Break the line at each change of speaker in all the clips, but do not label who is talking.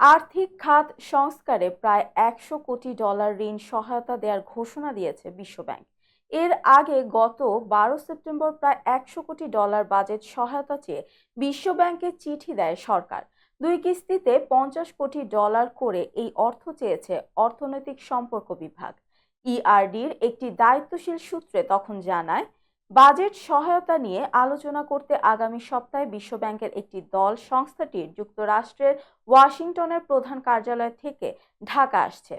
আর্থিক খাত সংস্কারে প্রায় একশো কোটি ডলার ঋণ সহায়তা দেওয়ার ঘোষণা দিয়েছে বিশ্বব্যাংক। এর আগে গত বারো সেপ্টেম্বর প্রায় একশো কোটি ডলার বাজেট সহায়তা চেয়ে বিশ্বব্যাংকে চিঠি দেয় সরকার। দুই কিস্তিতে পঞ্চাশ কোটি ডলার করে এই অর্থ চেয়েছে অর্থনৈতিক সম্পর্ক বিভাগ। ইআরডির একটি দায়িত্বশীল সূত্রে তখন জানায় বাজেট সহায়তা নিয়ে আলোচনা করতে আগামী সপ্তাহে বিশ্বব্যাংকের একটি দল সংস্থাটির যুক্তরাষ্ট্রের ওয়াশিংটনের প্রধান কার্যালয় থেকে ঢাকা আসছে।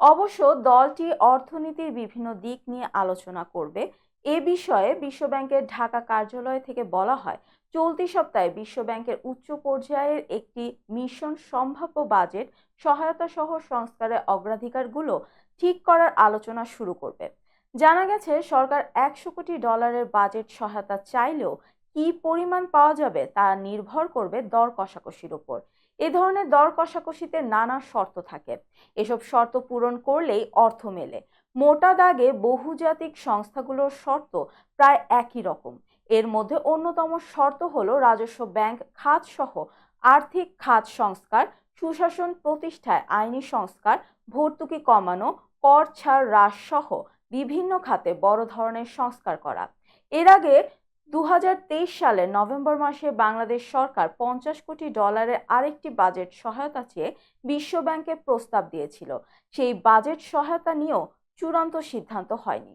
অবশ্য দলটি অর্থনীতির বিভিন্ন দিক নিয়ে আলোচনা করবে। এ বিষয়ে বিশ্বব্যাংকের ঢাকা কার্যালয় থেকে বলা হয়, চলতি সপ্তাহে বিশ্বব্যাংকের উচ্চ পর্যায়ের একটি মিশন সম্ভাব্য বাজেট সহায়তা সহ সংস্কারের অগ্রাধিকারগুলো ঠিক করার আলোচনা শুরু করবে। জানা গেছে, সরকার একশো কোটি ডলারের বাজেট সহায়তা চাইলেও কি পরিমাণ পাওয়া যাবে তা নির্ভর করবে দর কষাকষির ওপর। এ ধরনের দর কষাকষিতে নানা শর্ত থাকে। এসব শর্ত পূরণ করলেই অর্থ মেলে। মোটা দাগে বহুজাতিক সংস্থাগুলোর শর্ত প্রায় একই রকম। এর মধ্যে অন্যতম শর্ত হল রাজস্ব ব্যাংক খাত সহ আর্থিক খাত সংস্কার, সুশাসন প্রতিষ্ঠায় আইনি সংস্কার, ভর্তুকি কমানো, কর ছাড় হ্রাস সহ বিভিন্ন খাতে বড় ধরনের সংস্কার করা। এর আগে দু হাজার তেইশ সালের নভেম্বর মাসে বাংলাদেশ সরকার পঞ্চাশ কোটি ডলারের আরেকটি বাজেট সহায়তা চেয়ে বিশ্বব্যাংকে প্রস্তাব দিয়েছিল। সেই বাজেট সহায়তা নিয়েও চূড়ান্ত সিদ্ধান্ত হয়নি।